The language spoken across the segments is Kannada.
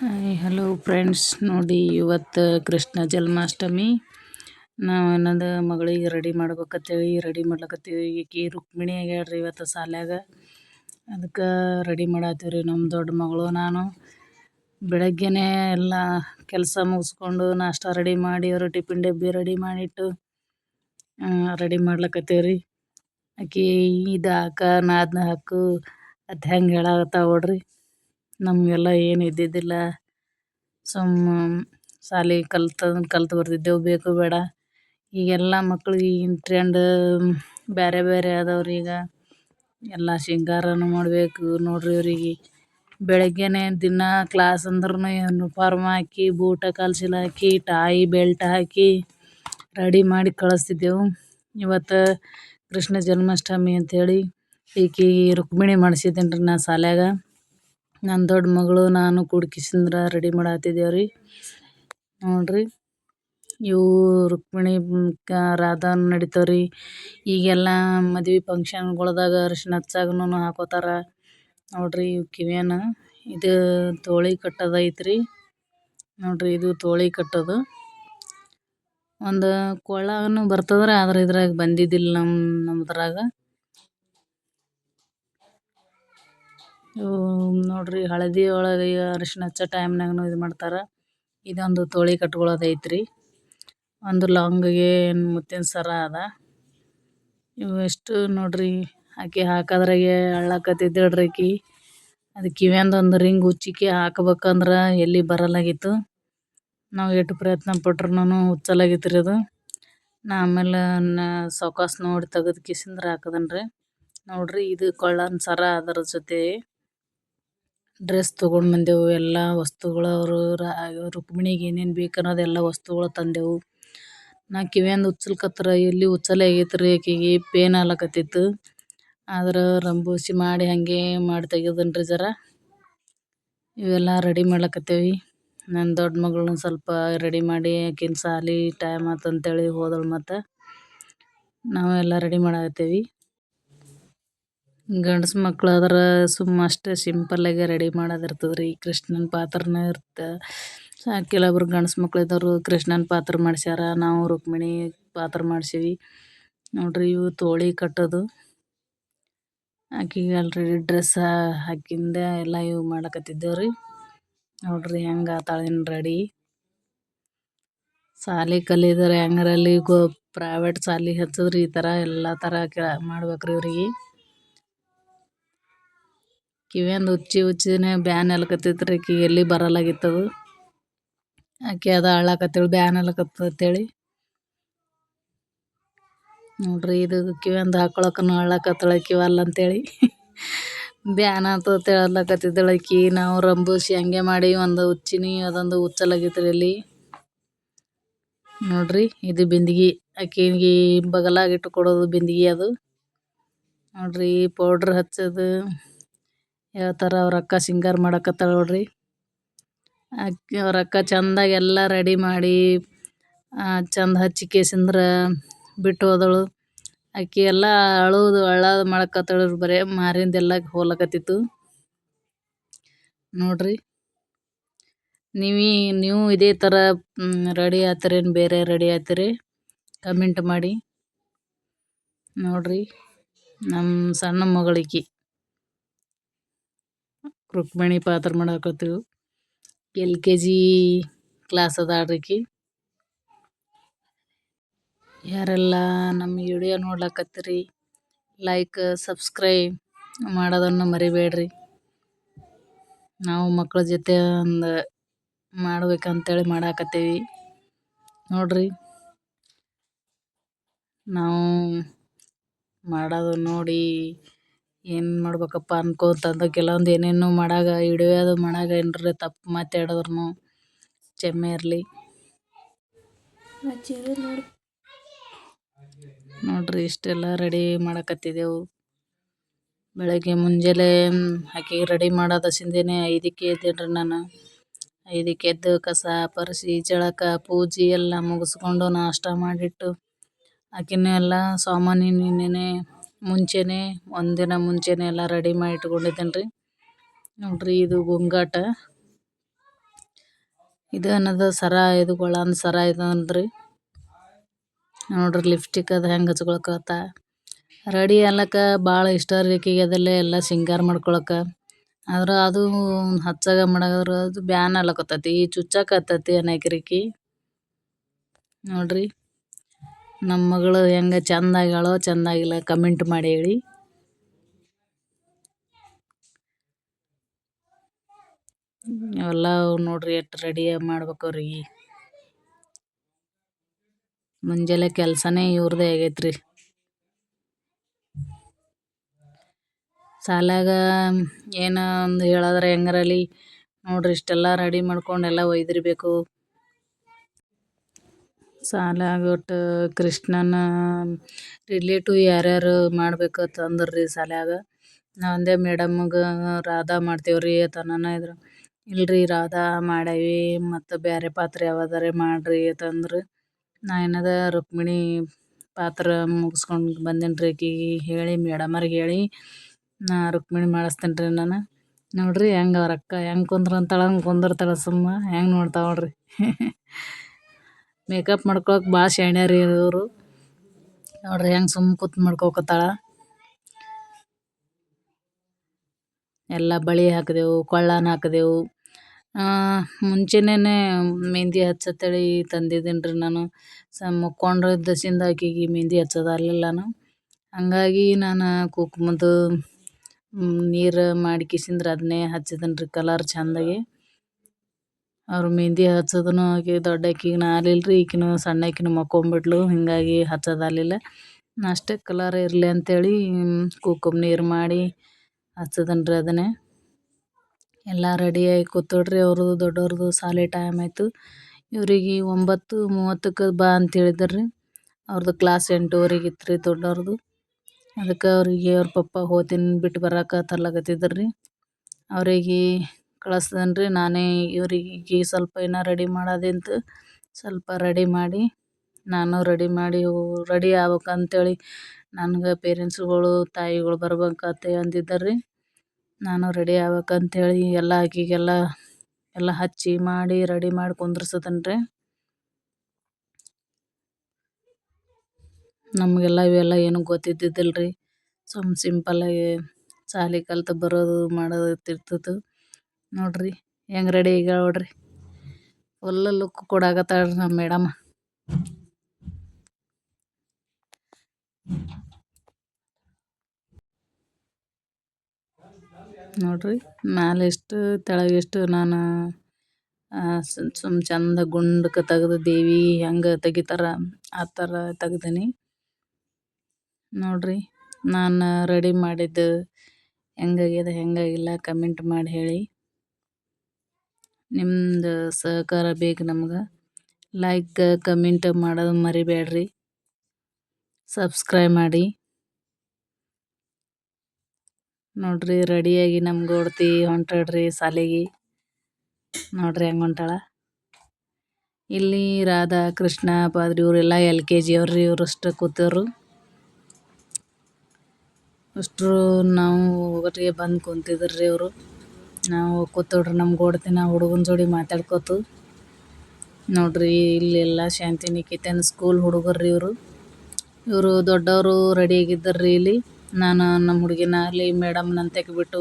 ಹಾಯ್ ಹಲೋ ಫ್ರೆಂಡ್ಸ್ ನೋಡಿ, ಇವತ್ತು ಕೃಷ್ಣ ಜನ್ಮಾಷ್ಟಮಿ. ನಾವು ಅನ್ನೋದು ಮಗಳಿಗೆ ರೆಡಿ ಮಾಡ್ಬೇಕಂತೇಳಿ ರೆಡಿ ಮಾಡ್ಲಕತ್ತೀವಿ. ಈಕಿ ರುಕ್ಮಿಣಿ ಆಗ್ಯಾಡ್ರಿ ಇವತ್ತು ಸಾಲ್ಯಾಗ. ಅದಕ್ಕೆ ರೆಡಿ ಮಾಡತ್ತೀವಿ ರೀ ನಮ್ಮ ದೊಡ್ಡ ಮಗಳು ನಾನು. ಬೆಳಗ್ಗೆನೇ ಎಲ್ಲ ಕೆಲಸ ಮುಗಿಸ್ಕೊಂಡು ನಾಷ್ಟ ರೆಡಿ ಮಾಡಿ ಅವರು ಟಿಫಿನ್ ಡಬ್ಬಿ ರೆಡಿ ಮಾಡಿಟ್ಟು ರೆಡಿ ಮಾಡ್ಲಕತ್ತೀವಿ ರೀ ಆಕೆ ಇದು ಹಾಕ, ನಾದ್ನ ಹಾಕು, ಅದು ಹೆಂಗೆ ಹೇಳಾಕತ್ತಾಳ ನೋಡ್ರಿ. ನಮಗೆಲ್ಲ ಏನು ಇದ್ದಿದ್ದಿಲ್ಲ. ಸುಮ್ಮ ಶಾಲಿ ಕಲ್ತು ಕಲ್ತು ಬರ್ತಿದ್ದೆವು ಬೇಕು, ಬೇಡ. ಈಗೆಲ್ಲ ಮಕ್ಳಿಗೆ ಈಗಿನ ಟ್ರೆಂಡ್ ಬೇರೆ ಬೇರೆ ರೀ ಈಗ. ಎಲ್ಲ ಶೃಂಗಾರನು ಮಾಡಬೇಕು ನೋಡ್ರಿ ಅವರಿಗೆ. ಬೆಳಗ್ಗೆನೇ ದಿನ ಕ್ಲಾಸ್ ಅಂದ್ರೂ ಯುನಿಫಾರ್ಮ್ ಹಾಕಿ, ಬೂಟ ಕಲ್ಸಿಲ್ ಹಾಕಿ ಟಾಯಿ ಬೆಲ್ಟ್ ಹಾಕಿ ರೆಡಿ ಮಾಡಿ ಕಳಿಸ್ತಿದ್ದೆವು. ಇವತ್ತು ಕೃಷ್ಣ ಜನ್ಮಾಷ್ಟಮಿ ಅಂತೇಳಿ ಈಕೆ ರುಕ್ಮಿಣಿ ಮಾಡ್ಸಿದ್ದೀನಿ ರೀ ನಾ ಶಾಲ್ಯಾಗ. ನನ್ನ ದೊಡ್ಡ ಮಗಳು ನಾನು ಕೂಡ್ಕಿಸಿಂದ್ರ ರೆಡಿ ಮಾಡತ್ತಿದ್ದೇವೆ ರೀ ನೋಡ್ರಿ ಇವು ರುಕ್ಮಿಣಿ ರಾಧಾ ನಡಿತಾವೆ ರೀ ಈಗೆಲ್ಲ ಮದ್ವೆ ಫಂಕ್ಷನ್ಗಳ್ದಾಗ ಅರಿಶಿನ ಹಚ್ಚಾಗನು ಹಾಕೋತಾರ. ನೋಡ್ರಿ, ಇವು ಕಿವಿಯನ್ನು ಇದು ತೋಳಿ ಕಟ್ಟೋದೈತೆ ರೀ ನೋಡ್ರಿ, ಇದು ತೋಳಿ ಕಟ್ಟೋದು. ಒಂದು ಕೊಳ್ಳಾಗನು ಬರ್ತದ್ರೆ, ಆದ್ರೆ ಇದ್ರಾಗ ಬಂದಿದ್ದಿಲ್ಲ ನಮ್ಮ ನಮ್ದ್ರಾಗ. ಇವು ನೋಡ್ರಿ ಹಳದಿ ಒಳಗೆ ಅರಿಶಿನ ಹಚ್ಚೋ ಟೈಮ್ನಾಗೂ ಇದು ಮಾಡ್ತಾರೆ. ಇದೊಂದು ತೋಳಿ ಕಟ್ಕೊಳ್ಳೋದು ಐತ್ರಿ. ಒಂದು ಲಾಂಗಿಗೆ ಮುತ್ತಿನ ಸರ ಅದ. ಇವು ಎಷ್ಟು ನೋಡ್ರಿ ಆಕೆ ಹಾಕೋದ್ರಾಗೆ ಅಳ್ಳಾಕತ್ತಿದ್ದಳ್ರಿ ಆಕಿ ಅದು ಒಂದು ರಿಂಗ್ ಉಚ್ಚಿಕೆ ಹಾಕ್ಬೇಕಂದ್ರೆ ಎಲ್ಲಿ ಬರಲಾಗಿತ್ತು. ನಾವು ಎಷ್ಟು ಪ್ರಯತ್ನ ಪಟ್ರುನು ಹುಚ್ಚಲಾಗಿತ್ತು ರೀ ಅದು. ನಾ ಆಮೇಲೆ ನಾ ಸಾವ್ಕಾಶ ನೋಡಿ ತೆಗೆದು ಕಿಸಿಂದ್ರ ಹಾಕದನ್ರಿ. ನೋಡ್ರಿ ಇದು ಕೊಳ್ಳನ್ ಸರ ಅದರ ಜೊತೆ. ಡ್ರೆಸ್ ತೊಗೊಂಡು ಬಂದೆವು. ಎಲ್ಲ ವಸ್ತುಗಳು ಅವರು ರುಕ್ಮಿಣಿಗೆ ಏನೇನು ಬೇಕು ಅನ್ನೋದೆಲ್ಲ ವಸ್ತುಗಳು ತಂದೆವು. ನಾ ಕಿವ್ಯಾಂದು ಉಚ್ಚಲ್ಕತ್ರ ಎಲ್ಲಿ ಹುಚ್ಚಲೇ ಆಗೈತೆ ರೀ ಆಕಿಗೆ? ಪೇನ್ ಆಗ್ಲಕತ್ತಿತ್ತು ಆದ್ರೆ ರಂಬೋಸಿ ಮಾಡಿ ಹಾಗೆ ಮಾಡಿ ತೆಗ್ದನ್ ರೀ ಜರ. ಇವೆಲ್ಲ ರೆಡಿ ಮಾಡ್ಲಕತ್ತೇವಿ. ನನ್ನ ದೊಡ್ಡ ಮಗಳನ್ನ ಸ್ವಲ್ಪ ರೆಡಿ ಮಾಡಿ ಆಕಿನ ಸಾಲಿ ಟೈಮ್ ಆತಂತೇಳಿ ಹೋದಳು ಮತ್ತು ನಾವೆಲ್ಲ ರೆಡಿ ಮಾಡಾಕತ್ತೇವಿ. ಗಂಡಸು ಮಕ್ಳು ಆದ್ರೆ ಸುಮ್ಮ ಅಷ್ಟೇ ಆಗಿ ರೆಡಿ ಮಾಡೋದು ಇರ್ತದೆ ರೀ ಕೃಷ್ಣನ ಪಾತ್ರನೇ ಇರುತ್ತೆ ಕೆಲವೊಬ್ರು ಗಂಡಸು ಮಕ್ಳು ಇದ್ದವರು ಕೃಷ್ಣನ ಪಾತ್ರ ಮಾಡ್ಸ್ಯಾರ, ನಾವು ರುಕ್ಮಿಣಿ ಪಾತ್ರ ಮಾಡ್ಸೀವಿ. ನೋಡ್ರಿ ಇವು ತೋಳಿ ಕಟ್ಟೋದು. ಆಕಿಗೆ ಆಲ್ರೆಡಿ ಡ್ರೆಸ್ ಹಾಕಿಂದೆ ಎಲ್ಲ ಇವು ಮಾಡಕತ್ತಿದ್ದೇವೆ ರೀ ನೋಡ್ರಿ ಹೆಂಗೆ ಆತಾಳೇನು ರೆಡಿ ಶಾಲಿ ಕಲಿದರೆ ಹೆಂಗರಲ್ಲಿ ಗೋ ಪ್ರೈವೇಟ್ ಶಾಲಿ ಹಚ್ಚಿದ್ರಿ ಈ ಥರ ಎಲ್ಲ ಥರ ಮಾಡ್ಬೇಕ್ರಿ ಇವ್ರಿಗೆ. ಕಿವಿಯಂದು ಉಚ್ಚಿ ಉಚ್ಚಿನೇ ಬ್ಯಾನ್ ಎಲ್ಕತ್ತೈತೆ ರೀ ಆಕಿಗೆ ಎಲ್ಲಿ ಬರಲಾಗಿತ್ತದು. ಆಕೆ ಅದ ಅಳ್ಳಾಕತ್ತೇಳಿ ಬ್ಯಾನ್ ಅಲ್ಲಕತ್ತೇಳಿ ನೋಡ್ರಿ ಇದು ಕಿವಿಯಂದು ಹಾಕೊಳಕನು ಅಳಾಕತ್ತಳ ಕಿವಲ್ಲ ಅಂತೇಳಿ. ಬ್ಯಾನ್ ಅಂತ ಹೇಳಲಕತ್ತಿದ್ದಳು ಆಕಿ. ನಾವು ರಂಬೂಸಿ ಹಂಗೆ ಮಾಡಿ ಒಂದು ಉಚ್ಚಿನಿ, ಅದೊಂದು ಉಚ್ಚಲಾಗಿತ್ತು ಇಲ್ಲಿ. ನೋಡ್ರಿ ಇದು ಬಿಂದಿಗೆ ಆಕಿಗೆ ಬಗಲಾಗಿಟ್ಟು ಕೊಡೋದು ಬಿಂದಿಗೆ ಅದು. ನೋಡ್ರಿ ಪೌಡ್ರ್ ಹಚ್ಚೋದು. ಥರ ಅವ್ರ ಅಕ್ಕ ಸಿಂಗಾರ ಮಾಡಕತ್ತಾಳ ನೋಡ್ರಿ. ಅಕ್ಕಿ ಅವ್ರ ಅಕ್ಕ ಚಂದಾಗಿ ಎಲ್ಲ ರೆಡಿ ಮಾಡಿ ಚಂದ ಹಚ್ಚಿ ಕೇಸಿಂದ್ರ ಬಿಟ್ಟು ಹೋದಳು. ಆಕಿ ಎಲ್ಲ ಅಳುದು ಅಳ್ಳೋದು ಮಾಡಕತ್ತಾಳ ಬರೇ ಮಾರಿಂದೆಲ್ಲ ಹೋಲಕತ್ತಿತ್ತು. ನೋಡ್ರಿ, ನೀವಿ, ನೀವು ಇದೇ ಥರ ರೆಡಿ ಆತರೇನು ಬೇರೆ ರೆಡಿ ಆತೀರಿ? ಕಮೆಂಟ್ ಮಾಡಿ. ನೋಡ್ರಿ ನಮ್ಮ ಸಣ್ಣ ಮಗಳಿಕಿ. ರುಕ್ಮಿಣಿ ಪಾತ್ರ ಮಾಡಾಕತ್ತೀವಿ. ಎಲ್ ಕೆ ಜಿ ಕ್ಲಾಸ್ ಅದ ಆಡ್ರಿಕಿ ಯಾರೆಲ್ಲ ನಮ್ಮ ವಿಡಿಯೋ ನೋಡ್ಲಕತ್ತೀರಿ ಲೈಕ್ ಸಬ್ಸ್ಕ್ರೈಬ್ ಮಾಡೋದನ್ನು ಮರಿಬೇಡ್ರಿ. ನಾವು ಮಕ್ಕಳ ಜೊತೆ ಒಂದು ಮಾಡ್ಬೇಕಂತೇಳಿ ಮಾಡಾಕತ್ತೀವಿ. ನೋಡ್ರಿ. ನಾವು ಮಾಡೋದು ನೋಡಿ ಏನು ಮಾಡ್ಬೇಕಪ್ಪ ಅನ್ಕೋತಂದು ಕೆಲವೊಂದು ಏನೇನೋ ಮಾಡಾಗ ಹಿಡಿಯೋದು ಅದು ಮಾಡಾಗ ಏನ್ರ ತಪ್ಪು ಮಾತಾಡಿದ್ರೂ ಕ್ಷಮೆ ಇರಲಿ. ನೋಡ್ರಿ ಇಷ್ಟೆಲ್ಲ ರೆಡಿ ಮಾಡಕತ್ತಿದ್ದೆವು ಬೆಳಗ್ಗೆ ಮುಂಜಾನೆ ಹಾಕಿ ರೆಡಿ ಮಾಡೋದ ಸಿಂದೇನೆ ಐದಕ್ಕೆ ಎದ್ದೇನ್ರಿ ನಾನು. ಐದಕ್ಕೆ ಎದ್ದು ಕಸ ಪರಿಸಿ ಜಳಕ ಪೂಜೆ ಎಲ್ಲ ಮುಗಿಸ್ಕೊಂಡು ನಾಷ್ಟ ಮಾಡಿಟ್ಟು ಆಕಿನ ಎಲ್ಲ ಸಾಮಾನಿನ ಮುಂಚೆನೇ, ಒಂದಿನ ಮುಂಚೆನೇ ಎಲ್ಲ ರೆಡಿ ಮಾಡಿ ಇಟ್ಕೊಂಡಿದ್ದೇನೆ ರೀ ನೋಡ್ರಿ ಇದು ಗುಂಗಾಟ. ಇದು ಅನ್ನದ ಸರ, ಇದು ಗೊಳನ್ ಸರ ಇದನ್ರಿ ನೋಡ್ರಿ ಲಿಪ್ಸ್ಟಿಕ್ ಅದು ಹೆಂಗೆ ಹಚ್ಕೊಳಕತ್ತ. ರೆಡಿ ಅನ್ನಕ ಭಾಳ ಇಷ್ಟ ರೀ ಅದಲ್ಲೇ, ಎಲ್ಲ ಸಿಂಗಾರ ಮಾಡ್ಕೊಳಕ. ಆದ್ರೆ ಅದು ಹಚ್ಚಾಗ ಮಾಡೋದ್ರ ಅದು ಬ್ಯಾನ್ ಆಗ್ಲಕತ್ತತಿ ಚುಚ್ಚಾಕತ್ತತಿ ಅನೇಕರಿಕಿ ನೋಡ್ರಿ. ನಮ್ಮ ಮಗಳು ಹೆಂಗ ಚಂದ ಆಗ್ಯಾಳೋ ಚಂದ ಆಗಿಲ್ಲ ಕಮೆಂಟ್ ಮಾಡಿ ಹೇಳಿ. ಎಲ್ಲ ನೋಡ್ರಿ ಎಷ್ಟು ರೆಡಿ ಮಾಡ್ಬೇಕು ಅವ್ರಿಗೆ. ಮುಂಜಾನೆ ಕೆಲಸನೇ ಇವ್ರದೇ ಆಗೈತ್ರಿ. ಸಾಲಾಗ ಏನೋ ಒಂದು ಹೇಳಾದ್ರೆ ಹೆಂಗಾರಲ್ಲಿ ನೋಡ್ರಿ ಇಷ್ಟೆಲ್ಲ ರೆಡಿ ಮಾಡ್ಕೊಂಡು ಎಲ್ಲ ಒಯ್ದಿರಬೇಕು. ಶಾಲ್ಯಾಗ ಒಟ್ಟು ಕೃಷ್ಣನ ರಿಲೇಟಿವ್ ಯಾರ್ಯಾರು ಮಾಡ್ಬೇಕು ರೀ ಶಾಲ್ಯಾಗ ನಾ ಅಂದೆ ಮೇಡಮ್ಗೆ ರಾಧಾ ಮಾಡ್ತೇವ್ರಿ ಅತನನ ಇದ್ರು. ಇಲ್ರಿ ರಾಧಾ ಮಾಡೇವಿ ಮತ್ತು ಬೇರೆ ಪಾತ್ರ ಯಾವ್ದಾರೆ ಮಾಡ್ರಿ ಅಂತಂದ್ರು ನಾ ಏನದ ರುಕ್ಮಿಣಿ ಪಾತ್ರ ಮುಗಿಸ್ಕೊಂಡು ಬಂದೇನಿ ರೀ ಆಕಿಗೆ ಹೇಳಿ ಮೇಡಮರಿಗೆ ಹೇಳಿ, ನಾ ರುಕ್ಮಿಣಿ ಮಾಡಿಸ್ತೇನೆ ರೀ ನಾನು ನೋಡ್ರಿ ಹೆಂಗೆ ಅವ್ರ ಅಕ್ಕ ಹೆಂಗೆ ಕುಂದ್ರಂತಾಳೆ ಹಂಗೆ ಕುಂದಿರ್ತಾಳೆ ಸುಮ್ಮ, ಹೆಂಗೆ ನೋಡ್ತಾವಳ್ರಿ ಮೇಕಪ್ ಮಾಡ್ಕೊಳಕ್ ಭಾಳ ರೀ ಇವರು ನೋಡ್ರಿ ಹೆಂಗ್ ಸುಮ್ ಕೂತ್ ಮಾಡ್ಕೊಕತ್ತಾಳ. ಎಲ್ಲ ಬಳಿ ಹಾಕಿದೆವು, ಕೊಳ್ಳಾನ ಹಾಕಿದೆವು. ಮುಂಚೆನೇ ಮೆಹಂದಿ ಹಚ್ಚತ್ತೇಳಿ ತಂದಿದ್ದೀನಿ ರೀ ನಾನು ಸ ದಸಿಂದ ಆಕಿಗೆ ಮೆಹಂದಿ ಹಚ್ಚೋದಾಗಲಿಲ್ಲ ನಾನು. ಹಂಗಾಗಿ ನಾನು ಕುಕ್ಮದ್ದು ನೀರು ಮಾಡ್ಕಿಸಿಂದ್ರೆ ಅದನ್ನೇ ಹಚ್ಚಿದ್ದೀನಿ ರೀ ಕಲರ್ ಚೆಂದಾಗಿ ಅವ್ರು ಮೆಹಂದಿ ಹಚ್ಚೋದನ್ನು ಆಕೆ ದೊಡ್ಡ ಆಕಿಗೆ ಆಗ್ಲಿಲ್ಲ ರೀ ಈಕಿನು ಸಣ್ಣ ಆಕಿನೂ ಮಕ್ಕೊಂಬಿಟ್ಲು, ಹೀಗಾಗಿ ಹಚ್ಚೋದಾಗಲಿಲ್ಲ. ಅಷ್ಟೇ ಕಲರ್ ಇರಲಿ ಅಂತೇಳಿ ಕುಂಕುಮ ನೀರು ಮಾಡಿ ಹಚ್ಚದನ್ ರೀ ಅದನ್ನೇ. ಎಲ್ಲ ರೆಡಿಯಾಗಿ ಕೂತೋಡ್ರಿ, ಅವ್ರದ್ದು ದೊಡ್ಡವ್ರದ್ದು ಸಾಲಿ ಟೈಮ್ ಆಯಿತು. ಇವ್ರಿಗೆ ಒಂಬತ್ತು ಮೂವತ್ತಕ್ಕೆ ಬಾ ಅಂತ ಹೇಳಿದ್ರು ರೀ ಅವ್ರದ್ದು ಕ್ಲಾಸ್ ಎಂಟೂವರೆಗೆ ಇತ್ತು ರೀ ದೊಡ್ಡವ್ರದ್ದು. ಅದಕ್ಕೆ ಅವ್ರಿಗೆ ಅವ್ರ ಪಪ್ಪ ಹೋತಿನ ಬಿಟ್ಟು ಬರಕ್ಕೆ ತರ್ಲಾಕತ್ತಿದ್ರು ರೀ ಅವ್ರಿಗೆ ಕಳಿಸ್ದನ್ ರೀ ನಾನೇ ಇವ್ರಿಗೆ ಸ್ವಲ್ಪ ಏನೋ ರೆಡಿ ಮಾಡೋದಿಂತು ಸ್ವಲ್ಪ ರೆಡಿ ಮಾಡಿ, ನಾನು ರೆಡಿ ಮಾಡಿ ರೆಡಿ ಆಗ್ಬೇಕಂತೇಳಿ ನನ್ಗೆ ಪೇರೆಂಟ್ಸ್ಗಳು ತಾಯಿಗಳು ಬರ್ಬೇಕಂತ ಅಂದಿದ್ದಾರೆ ರೀ ನಾನು ರೆಡಿ ಆಗ್ಬೇಕಂತೇಳಿ ಎಲ್ಲ ಆಕಿಗೆಲ್ಲ ಎಲ್ಲ ಹಚ್ಚಿ ಮಾಡಿ ರೆಡಿ ಮಾಡಿ ಕುಂದ್ರಸದನ್ ರೀ ನಮಗೆಲ್ಲ ಇವೆಲ್ಲ ಏನೂ ಗೊತ್ತಿದ್ದಿದ್ದಿಲ್ಲ ರೀ ಸುಮ್ ಸಿಂಪಲ್ಲಾಗಿ ಶಾಲೆ ಕಲ್ತು ಬರೋದು ಮಾಡೋದು ಇರ್ತಿತ್ತು. ನೋಡ್ರಿ, ಹೆಂಗೆ ರೆಡಿ ಈಗ ನೋಡ್ರಿ. ಫುಲ್ ಲುಕ್ ಕೊಡಾಕತ್ತಾಳ ನಮ್ಮ ಮೇಡಮ್. ನೋಡ್ರಿ, ಮ್ಯಾಲೆ ಎಷ್ಟು ತೆಳಗೆಷ್ಟು ನಾನು ಸುಮ್ ಚಂದ ಗುಂಡಕ್ಕೆ ತೆಗ್ದು ದೇವಿ ಹೆಂಗೆ ತೆಗಿತಾರ, ಆ ಥರ ತೆಗ್ದೀನಿ. ನೋಡ್ರಿ, ನಾನು ರೆಡಿ ಮಾಡಿದ್ದು ಹೆಂಗಾಗ್ಯದ ಹೆಂಗಾಗಿಲ್ಲ ಕಮೆಂಟ್ ಮಾಡಿ ಹೇಳಿ. ನಿಮ್ದು ಸಹಕಾರ ಬೇಕು ನಮ್ಗೆ. ಲೈಕ್ ಕಮೆಂಟ್ ಮಾಡೋದು ಮರಿಬೇಡ್ರಿ ಸಬ್ಸ್ಕ್ರೈಬ್ ಮಾಡಿ. ನೋಡ್ರಿ ರೆಡಿಯಾಗಿ ನಮ್ಗೆ ಓಡ್ತಿ ಹೊಂಟಾಡ್ರಿ ಸಾಲಿಗೆ. ನೋಡ್ರಿ ಹೆಂಗೆ ಹೊಂಟಾಳ. ಇಲ್ಲಿ ರಾಧಾ, ಕೃಷ್ಣ, ಪಾದ್ರಿ ಇವರೆಲ್ಲ ಎಲ್ ಕೆ ಜಿ ಅವ್ರಿ ಇವ್ರು ಅಷ್ಟು ಕೂತವ್ರು. ಅಷ್ಟರು ನಾವು ಒಟ್ಟಿಗೆ ಬಂದು ಕುಂತಿದ್ರಿ ಇವರು. ನಾವು ಕೂತೋಡ್ರಿ ನಮ್ಮ ಗೋಡ್ತಿ ಹುಡುಗನ ಜೋಡಿ ಮಾತಾಡ್ಕೋತು. ನೋಡ್ರಿ, ಇಲ್ಲೆಲ್ಲ ಶಾಂತಿನಿಕೇತನ್ ಸ್ಕೂಲ್ ಹುಡುಗರು ಇವರು. ಇವರು ದೊಡ್ಡವರು ರೆಡಿ ಆಗಿದ್ದಾರ್ರಿ ಇಲ್ಲಿ. ನಾನು ನಮ್ಮ ಹುಡುಗಿನ ಅಲ್ಲಿ ಮೇಡಮ್ನ ಬಿಟ್ಟು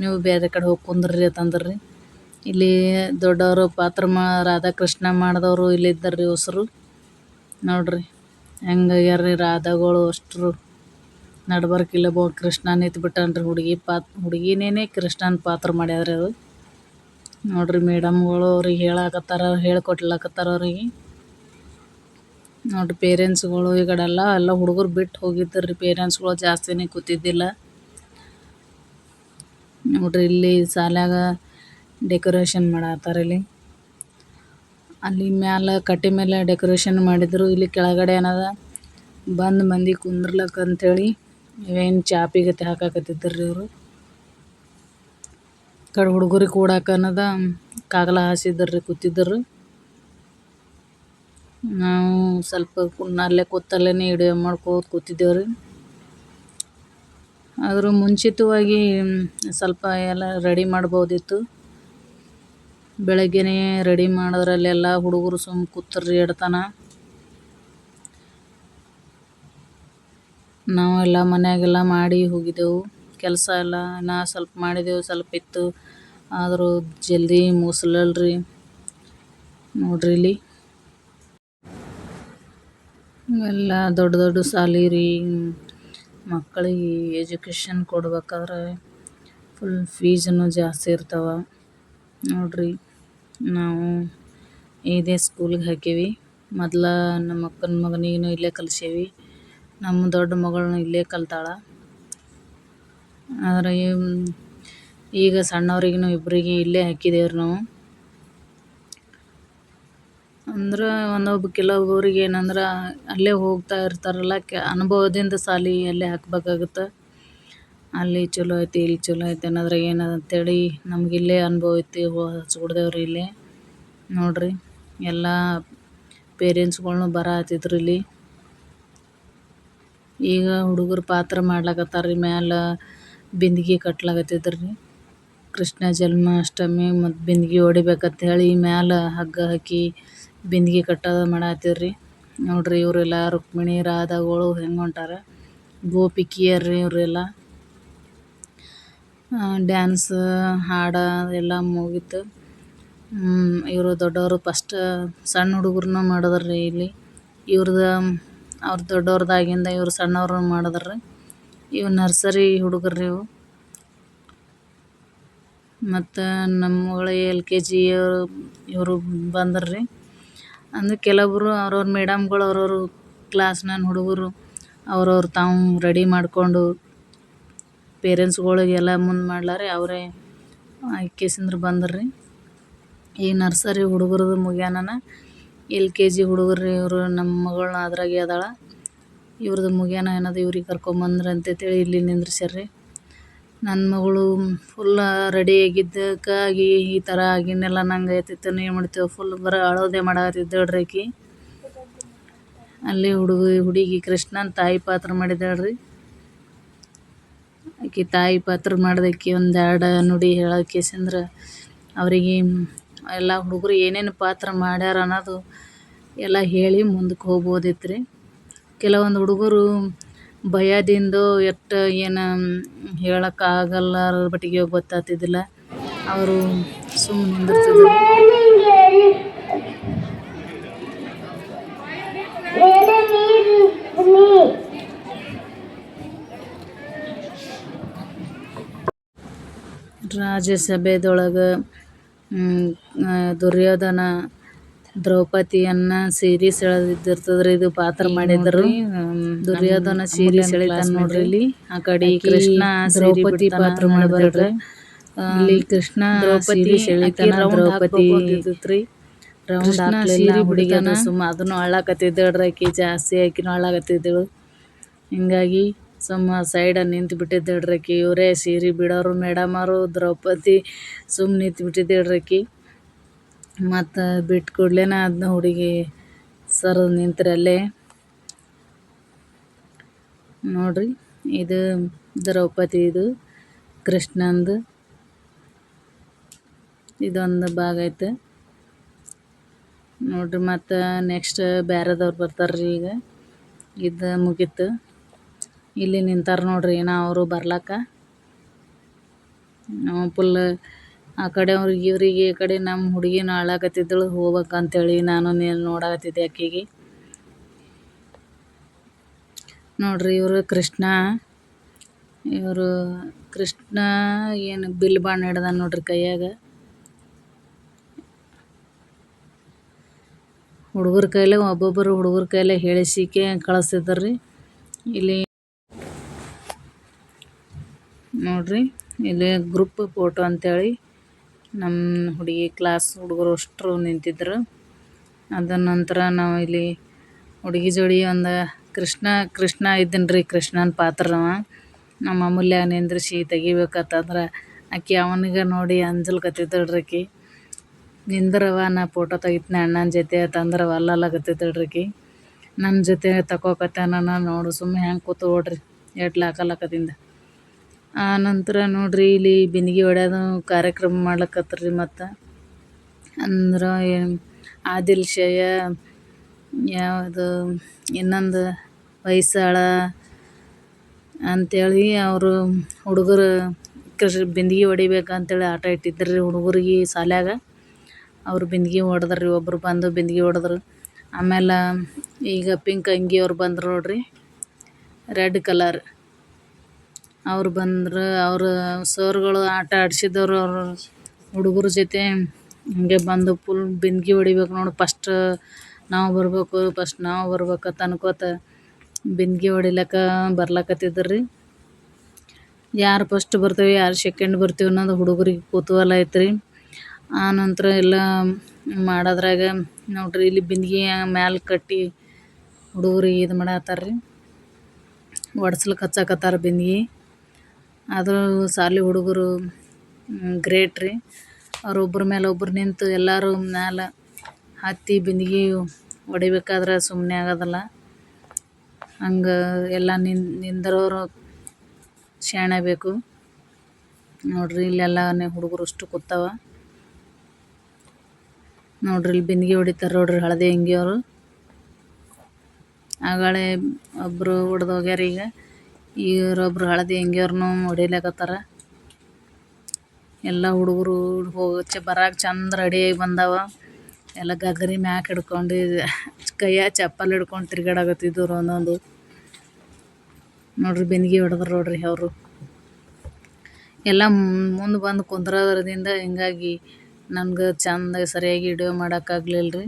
ನೀವು ಬೇರೆ ಕಡೆ ಹೋಗಿ ಕುಂದ್ರಿ ಅಂತಂದ್ರಿ. ಇಲ್ಲಿ ದೊಡ್ಡವರು ಪಾತ್ರ ಮಾ ರಾಧಾಕೃಷ್ಣ ಮಾಡಿದವರು ಇಲ್ಲಿದ್ದಾರೆ ರೀ ಹೊಸರು. ನೋಡ್ರಿ ಹೆಂಗಾಗ್ಯಾರ ರೀ ರಾಧಾಗಳು ಅಷ್ಟರು. ನಡ್ಬರ್ಕ್ ಇಲ್ಲೊಬ್ಬ ಕೃಷ್ಣ ನಿಂತ್ಬಿಟ್ಟಾನ್ರಿ ಹುಡುಗಿ ಪಾತ್, ಹುಡುಗಿನೇನೆ ಕೃಷ್ಣನ ಪಾತ್ರ ಮಾಡ್ಯಾರ ಅದು ನೋಡ್ರಿ ಮೇಡಮ್ಗಳು ಅವ್ರಿಗೆ ಹೇಳಾಕತ್ತಾರ, ಹೇಳ್ಕೊಟ್ಲಕತ್ತಾರ ಅವ್ರಿಗೆ. ನೋಡ್ರಿ ಪೇರೆಂಟ್ಸ್ಗಳು ಈ ಕಡೆ ಎಲ್ಲ ಹುಡುಗರು ಬಿಟ್ಟು ಹೋಗಿದ್ದರು ರೀ ಪೇರೆಂಟ್ಸ್ಗಳು ಜಾಸ್ತಿನೇ ಕೂತಿದ್ದಿಲ್ಲ. ನೋಡ್ರಿ ಇಲ್ಲಿ ಸಾಲಾಗ ಡೆಕೋರೇಷನ್ ಮಾಡತ್ತಾರ ಇಲ್ಲಿ. ಅಲ್ಲಿ ಮ್ಯಾಲ ಕಟ್ಟಿ ಮೇಲೆ ಡೆಕೋರೇಷನ್ ಮಾಡಿದ್ರು, ಇಲ್ಲಿ ಕೆಳಗಡೆ ಏನದ, ಬಂದು ಮಂದಿ ಕುಂದ್ರಲಕ್ಕ ಅಂತೇಳಿ ಏನು ಚಾಪಿ ಗತಿ ಹಾಕಾಕತ್ತಿದ್ರು ರೀ ಇವರು? ಕಡೆ ಹುಡುಗರಿಗೆ ಕೂಡಾಕ ಅನ್ನೋದ ಕಾಗಲ ಹಾಸಿದ್ರು ರೀ ಕೂತಿದ್ದರು ನಾವು ಸ್ವಲ್ಪ ಅಲ್ಲೇ ಕೂತಲ್ಲೇ ವಿಡಿಯೋ ಮಾಡ್ಕೋತ ಕೂತಿದ್ದೇವೆ ರೀ ಆದರೂ ಮುಂಚಿತವಾಗಿ ಸ್ವಲ್ಪ ಎಲ್ಲ ರೆಡಿ ಮಾಡ್ಬೋದಿತ್ತು. ಬೆಳಗ್ಗೆನೇ ರೆಡಿ ಮಾಡೋದ್ರಲ್ಲೆಲ್ಲ ಹುಡುಗರು ಸುಮ್ಮ ಕೂತ್ರಿ ಎಡ್ತನ. ನಾವೆಲ್ಲ ಮನೆಯಾಗೆಲ್ಲ ಮಾಡಿ ಹೋಗಿದ್ದೆವು. ಕೆಲಸ ಎಲ್ಲ ನಾ ಸ್ವಲ್ಪ ಮಾಡಿದೆವು ಸ್ವಲ್ಪ ಇತ್ತು. ಆದರೂ ಜಲ್ದಿ ಮುಗಿಸ್ಲಲ್ರಿ. ನೋಡ್ರಿ ಇಲ್ಲಿ. ಎಲ್ಲ ದೊಡ್ಡ ದೊಡ್ಡ ಸಾಲಿ ರೀ. ಮಕ್ಕಳಿಗೆ ಎಜುಕೇಷನ್ ಕೊಡ್ಬೇಕಾದ್ರೆ ಫುಲ್ ಫೀಸನ್ನು ಜಾಸ್ತಿ ಇರ್ತಾವೆ. ನೋಡ್ರಿ, ನಾವು ಇದೇ ಸ್ಕೂಲಿಗೆ ಹಾಕೀವಿ. ಮೊದ್ಲ ನಮ್ಮ ಅಕ್ಕನ ಮಗನಿಗೂ ಇಲ್ಲೇ ಕಲ್ಸೇವಿ ನಮ್ಮ ದೊಡ್ಡ ಮಗಳನ್ನ ಇಲ್ಲೇ ಕಲ್ತಾಳೆ. ಆದರೆ ಈಗ ಸಣ್ಣವ್ರಿಗೂ ಇಬ್ಬರಿಗೆ ಇಲ್ಲೇ ಹಾಕಿದೇವ್ರಿ ನಾವು. ಅಂದ್ರೆ ಒಂದೊಬ್ಬ ಕೆಲವೊಬ್ಬರಿಗೆ ಏನಂದ್ರೆ ಅಲ್ಲೇ ಹೋಗ್ತಾ ಇರ್ತಾರಲ್ಲ, ಕೆ ಅನುಭವದಿಂದ ಸಾಲಿ ಅಲ್ಲೇ ಹಾಕ್ಬೇಕಾಗುತ್ತೆ. ಅಲ್ಲಿ ಚಲೋ ಐತಿ, ಇಲ್ಲಿ ಚಲೋ ಐತಿ ಅನ್ನೋದ್ರಾಗ ಏನದ ಅಂತೇಳಿ ನಮ್ಗೆ ಇಲ್ಲೇ ಅನುಭವ ಐತಿ ಹಚ್ಕೊಡ್ದೇವ್ರಿ ಇಲ್ಲೇ. ನೋಡ್ರಿ, ಎಲ್ಲ ಪೇರೆಂಟ್ಸ್ಗಳ್ನು ಬರಹತ್ತಿದ್ರು ಇಲ್ಲಿ. ಈಗ ಹುಡುಗರು ಪಾತ್ರ ಮಾಡ್ಲಕತ್ತಾರ ರೀ ಮ್ಯಾಲ ಬಿಂದಿಗೆ ಕಟ್ಲಾಕತ್ತಿದ್ರು. ರೀ ಕೃಷ್ಣ ಜನ್ಮಾಷ್ಟಮಿ ಮತ್ತು ಬಿಂದಿಗೆ ಹೊಡಿಬೇಕಂತ ಹೇಳಿ ಮ್ಯಾಲ ಹಗ್ಗ ಹಾಕಿ ಬಿಂದಿಗೆ ಕಟ್ಟೋದು ಮಾಡತ್ತೀವ್ರಿ ರೀ ನೋಡ್ರಿ ಇವರೆಲ್ಲ ರುಕ್ಮಿಣಿ ರಾಧಾಗಳು ಹೆಂಗೆ ಹೊಂಟಾರ. ಗೋಪಿಕಿಯರ್ ರೀ ಇವರೆಲ್ಲ ಡ್ಯಾನ್ಸ್ ಹಾಡು ಎಲ್ಲ ಮುಗೀತು. ಇವರು ದೊಡ್ಡವರು ಫಸ್ಟ್ ಸಣ್ಣ ಹುಡುಗರನ್ನ ಮಾಡಿದ್ರು ರೀ ಇಲ್ಲಿ. ಇವ್ರದ್ದು ಅವ್ರು ದೊಡ್ಡವ್ರದಾಗಿಂದ ಇವ್ರು ಸಣ್ಣವ್ರು ಮಾಡಿದ್ರು. ಇವು ನರ್ಸರಿ ಹುಡುಗರು ಇವು. ಮತ್ತು ನಮ್ಮ ಮಗಳು ಎಲ್ ಕೆ ಜಿ ಇವರು ಬಂದರು. ರೀ ಅಂದ್ರೆ ಕೆಲವೊಬ್ಬರು ಅವ್ರವ್ರ ಮೇಡಮ್ಗಳು ಅವ್ರವ್ರ ಕ್ಲಾಸ್ನ ಹುಡುಗರು ಅವ್ರವ್ರು ತಾವು ರೆಡಿ ಮಾಡಿಕೊಂಡು ಪೇರೆಂಟ್ಸ್ಗಳಿಗೆಲ್ಲ ಮುಂದೆ ಮಾಡ್ಲಾರೆ, ಅವರೇ ಆಯ್ಕೆಸಿಂದ್ರ ಬಂದರು. ರೀ ಈ ನರ್ಸರಿ ಹುಡುಗರದು ಮುಗ್ಯಾನನ ಎಲ್ ಕೆ ಜಿ ಹುಡುಗರು ಇವರು ನಮ್ಮ ಮಗಳನ್ನ ಅದ್ರಾಗೆ ಅದಾಳೆ. ಇವ್ರದ್ದು ಮುಗಿಯೋಣ ಏನದ ಇವ್ರಿಗೆ ಕರ್ಕೊಂಬಂದ್ರೆ ಅಂತೇಳಿ ಇಲ್ಲಿ ನಿಂದ್ರಿಸ್ಯಾರ ರೀ ನನ್ನ ಮಗಳು ಫುಲ್ಲ ರೆಡಿ ಆಗಿದ್ದಕ್ಕಾಗಿ ಈ ಥರ ಆಗಿನೆಲ್ಲ ನಂಗೆ ಆಯ್ತಿತ್ತು. ಏನು ಮಾಡ್ತೇವೆ ಫುಲ್ ಬರ ಅಳೋದೇ ರೀ ಆಕಿ. ಅಲ್ಲಿ ಹುಡುಗ, ಹುಡುಗಿ ಕೃಷ್ಣನ ತಾಯಿ ಪಾತ್ರ ಮಾಡಿದ್ದಾಳೆ ರೀ. ಆಕೆ ತಾಯಿ ಪಾತ್ರ ಮಾಡ್ದಕ್ಕೆ ಒಂದು ಎರಡು ನುಡಿ ಹೇಳೋಕೇಸಂದ್ರೆ ಅವರಿಗೆ ಎಲ್ಲ ಹುಡುಗರು ಏನೇನು ಪಾತ್ರ ಮಾಡ್ಯಾರ ಅನ್ನೋದು ಎಲ್ಲ ಹೇಳಿ ಮುಂದಕ್ಕೆ ಹೋಗ್ಬೋದಿತ್ತು ರೀ ಕೆಲವೊಂದು ಹುಡುಗರು ಭಯದಿಂದ ಎಷ್ಟು ಏನು ಹೇಳೋಕ್ಕಾಗಲ್ಲಾರ ಬಟ್ಟಿಗೆ ಗೊತ್ತಾಗ್ತಿದ್ದಿಲ್ಲ. ಅವರು ಸುಮ್ಮನೆ ರಾಜ್ಯಸಭೆದೊಳಗೆ ದುರ್ಯೋಧನ ದ್ರೌಪದಿಯನ್ನ ಸೀರೆ ಸೆಳೆದಿರ್ತದ್ರಿ ಇದು ಪಾತ್ರ ಮಾಡಿದ್ರು ದುರ್ಯೋಧನ ಸೀರೆ ಸೆಳಿತಾನ ನೋಡ್ರಿ ಇಲ್ಲಿ ಆ ಕಡೆ ಕೃಷ್ಣ ದ್ರೌಪದಿ ಪಾತ್ರ ಮಾಡ್ಬೇಡ್ರಿ ಇಲ್ಲಿ ಕೃಷ್ಣ ದ್ರೌಪದಿ ಸೆಳಿತಾನ ದ್ರೌಪದಿ ಕೃಷ್ಣ ಸೀರೆ ಹುಡುಗನ ಸುಮ್ಮ ಅದನ್ನು ಅಳ್ಳಾಕತ್ತಿದ್ದಳ್ರಿ ಆಕಿ ಜಾಸ್ತಿ ಆಕಿನೂ ಅಳ್ಳಾಕತ್ತಿದ್ದಳು ಹಿಂಗಾಗಿ ಸುಮ್ಮ ಸೈಡ ನಿಂತು ಬಿಟ್ಟಿದ್ದೆ ಆಕಿ ಇವರೇ ಸೀರೆ ಬಿಡೋರು ಮೇಡಮರು ದ್ರೌಪದಿ ಸುಮ್ಮನೆ ನಿಂತು ಬಿಟ್ಟಿದ್ದೆ ಆಕಿ ಮತ್ತು ಬಿಟ್ಟು ಕೂಡ್ಲೇನ ಅದನ್ನ ಹುಡುಗಿ ಸರ್ ನಿಂತ್ರಿ ಅಲ್ಲೇ. ನೋಡ್ರಿ, ಇದು ದ್ರೌಪದಿ ಇದು, ಕೃಷ್ಣಂದು. ಇದೊಂದು ಭಾಗ ಐತೆ. ನೋಡ್ರಿ ಮತ್ತು ನೆಕ್ಸ್ಟ್ ಬೇರೆದವ್ರು ಬರ್ತಾರ್ರಿ ಈಗ. ಇದು ಮುಗೀತು. ಇಲ್ಲಿ ನಿಂತಾರ ನೋಡ್ರಿ ಏನೋ ಅವರು ಬರ್ಲಾಕ. ಫುಲ್ ಆ ಕಡೆ ಅವ್ರಿಗೆ ಇವ್ರಿಗೆ ಈ ಕಡೆ ನಮ್ಮ ಹುಡುಗಿನ ಅಳಾಕತ್ತಿದ್ದಳು, ಹೋಗ್ಬೇಕಂತೇಳಿ ನಾನು ನೀನು ನೋಡಾಕತ್ತಿದ್ದೆ ಆಕೆಗೆ ನೋಡ್ರಿ ಇವರು ಕೃಷ್ಣ ಇವರು ಕೃಷ್ಣ ಏನು ಬಿಲ್ ಬಾಣ ಹಿಡ್ದ ನೋಡ್ರಿ ಕೈಯಾಗ. ಹುಡುಗರ ಕೈಲೇ ಒಬ್ಬೊಬ್ಬರು ಹುಡುಗರ ಕೈಲೇ ಹೇಳಿಸಿಕೆ ಕಳಿಸ್ತಿದ್ದಾರ್ರಿ ಇಲ್ಲಿ ನೋಡ್ರಿ. ಇಲ್ಲಿ ಗ್ರೂಪ್ ಫೋಟೋ ಅಂತೇಳಿ ನಮ್ಮ ಹುಡುಗಿ ಕ್ಲಾಸ್ ಹುಡುಗರು ಅಷ್ಟರು ನಿಂತಿದ್ರು. ಅದ ನಂತರ ನಾವು ಇಲ್ಲಿ ಹುಡುಗಿ ಜೋಡಿ ಒಂದು ಕೃಷ್ಣ ಕೃಷ್ಣ ಇದ್ದೀನಿ ರೀ ಕೃಷ್ಣನ ಪಾತ್ರವ ನಮ್ಮ ಅಮೂಲ್ಯ ನಿಂದ್ರಿಸಿ ತೆಗಿಬೇಕಂತಂದ್ರೆ ಆಕೆ ಅವನಿಗೆ ನೋಡಿ ಅಂಜಲ್ಕತ್ತಿದ್ದಳ್ರಿ ಆಕಿ. ನಿಂದ್ರವ, ನಾ ಫೋಟೋ ತೆಗಿತೀನಿ ಅಣ್ಣನ ಜೊತೆ ತಂದ್ರೆ ಒಲ್ಲಲಾಕತ್ತಿದ್ದಳ್ರಿ ಆಕಿ. ನನ್ನ ಜೊತೆ ತಗೋಕತ್ತಾನ ನೋಡು ಸುಮ್ಮನೆ ಹೆಂಗೆ ಕೂತು ನೋಡ್ರಿ ಎಟ್ಲ ಹಾಕಲಕತ್ತಿಂದ ಆ ನಂತರ ನೋಡ್ರಿ ಇಲ್ಲಿ ಬಿಂದಿಗೆ ಹೊಡ್ಯೋದು ಕಾರ್ಯಕ್ರಮ ಮಾಡ್ಲಕತ್ರಿ ಮತ್ತು. ಅಂದ್ರೆ ಆದಿಲ್ ಶಯ, ಯಾವುದು ಇನ್ನೊಂದು ಹೊಯ್ಸಳ ಅಂಥೇಳಿ ಅವರು ಹುಡುಗರು ಕೃಷಿ ಬಿಂದಿಗೆ ಹೊಡಿಬೇಕಂತೇಳಿ ಆಟ ಇಟ್ಟಿದ್ರು ರೀ ಹುಡುಗರಿಗೆ ಶಾಲ್ಯಾಗ ಅವ್ರು ಬಿಂದಿಗೆ ಹೊಡೆದ್ರು ಒಬ್ಬರು ಬಂದು ಬಿಂದಿಗೆ ಹೊಡೆದ್ರು. ಆಮೇಲೆ ಈಗ ಪಿಂಕ್ ಅಂಗಿ ಅವ್ರು ಬಂದ್ರು ನೋಡಿರಿ, ರೆಡ್ ಕಲರ್. ಅವ್ರು ಬಂದ್ರು ಅವರು ಸರ್ಗಳು ಆಟ ಆಡ್ಸಿದವ್ರು ಅವರು ಹುಡುಗರ ಜೊತೆ ಹಂಗೆ ಬಂದು ಫುಲ್ ಬಿಂದಿಗೆ ಹೊಡಿಬೇಕು ನೋಡಿ. ಫಸ್ಟ್ ನಾವು ಬರಬೇಕು ಫಸ್ಟ್ ನಾವು ಬರ್ಬೇಕು ಅನ್ಕೋತ ಬಿಂದಿಗೆ ಹೊಡಿಲಕ್ಕ ಬರ್ಲಕತ್ತಿದ್ರು. ರೀ ಯಾರು ಫಸ್ಟ್ ಬರ್ತೇವೆ, ಯಾರು ಸೆಕೆಂಡ್ ಬರ್ತೀವಿ ಅನ್ನೋದು ಹುಡುಗರಿಗೆ ಕುತೂಹಲ ಐತ್ರಿ. ಆನಂತರ ಎಲ್ಲ ಮಾಡೋದ್ರಾಗ ನೋಡ್ರಿ ಇಲ್ಲಿ ಬಿಂದಿಗೆ ಮ್ಯಾಲೆ ಕಟ್ಟಿ ಹುಡುಗರಿಗೆ ಇದು ಮಾಡತ್ತಾರ ರೀ ಒಡ್ಸ್ಲಿಕ್ಕೆ ಹಚ್ಚಕತ್ತಾರ ಬಿಂದಿಗೆ ಆದರೂ ಶಾಲಿ ಹುಡುಗರು ಗ್ರೇಟ್ ರೀ. ಅವ್ರು ಒಬ್ರ ಮೇಲೆ ಒಬ್ರು ನಿಂತು ಎಲ್ಲರೂ ಮ್ಯಾಲೆ ಹತ್ತಿ ಬಿಂದಿಗೆ ಹೊಡಿಬೇಕಾದ್ರೆ ಸುಮ್ಮನೆ ಆಗೋದಿಲ್ಲ. ಹಂಗೆ ಎಲ್ಲ ನಿಂದಿರೋರು ಶಾಣೆ ಬೇಕು. ನೋಡ್ರಿ, ಇಲ್ಲೆಲ್ಲ ಹುಡುಗರು ಅಷ್ಟು ಕೂತಾವ. ನೋಡ್ರಿ, ಇಲ್ಲಿ ಬಿಂದಿಗೆ ಹೊಡಿತಾರೆ ನೋಡ್ರಿ, ಹಳದಿ ಅಂಗಿಯವರು ಆಗಳೇ ಒಬ್ಬರು ಹೊಡೆದೋಗ್ಯಾರ ಈಗ. ಇವರೊಬ್ರು ಹಳದಿ ಅಂಗಿಯವ್ರನ್ನೂ ಹೊಡಿಲಿಕತ್ತಾರ. ಎಲ್ಲ ಹುಡುಗರು ಹೋಗಿ ಚ ಚಂದ ರೆಡಿಯಾಗಿ ಬಂದಾವ. ಎಲ್ಲ ಗಗರಿ ಮ್ಯಾಕ್ ಹಿಡ್ಕೊಂಡು ಕೈಯಾಗ ಚಪ್ಪಲ್ ಹಿಡ್ಕೊಂಡು ತಿರ್ಗಾಡಕತ್ತಿದ್ರು ಒಂದೊಂದು. ನೋಡ್ರಿ ಬೆನ್ಗಿ ಹೊಡೆದ್ರು ನೋಡ್ರಿ ಅವರು. ಎಲ್ಲ ಮುಂದೆ ಬಂದು ಕುಂದ್ರೋದ್ರದಿಂದ ಹಿಂಗಾಗಿ ನನ್ಗೆ ಚಂದ ಸರಿಯಾಗಿ ವಿಡಿಯೋ ಮಾಡೋಕ್ಕಾಗ್ಲಿಲ್ಲ ರೀ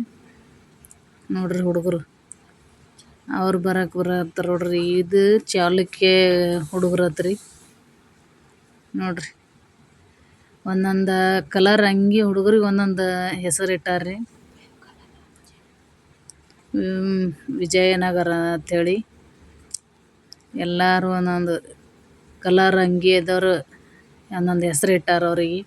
ನೋಡ್ರಿ ಹುಡುಗರು. ಅವ್ರು ಬರಕ್ಕೆ ಬರತ್ತಾರ ನೋಡ್ರಿ, ಇದು ಚಾಲುಕ್ಯ ಹುಡುಗ್ರು ರೀ. ನೋಡ್ರಿ, ಒಂದೊಂದು ಕಲರ್ ಅಂಗಿ ಹುಡುಗರಿಗೆ ಒಂದೊಂದು ಹೆಸರು ಇಟ್ಟಾರ್ರಿ ವಿಜಯನಗರ ಅಂಥೇಳಿ ಎಲ್ಲರೂ ಒಂದೊಂದು ಕಲರ್ ಅಂಗಿ ಇದ್ದವರು ಒಂದೊಂದು ಹೆಸರು ಇಟ್ಟಾರ ಅವ್ರಿಗೆ.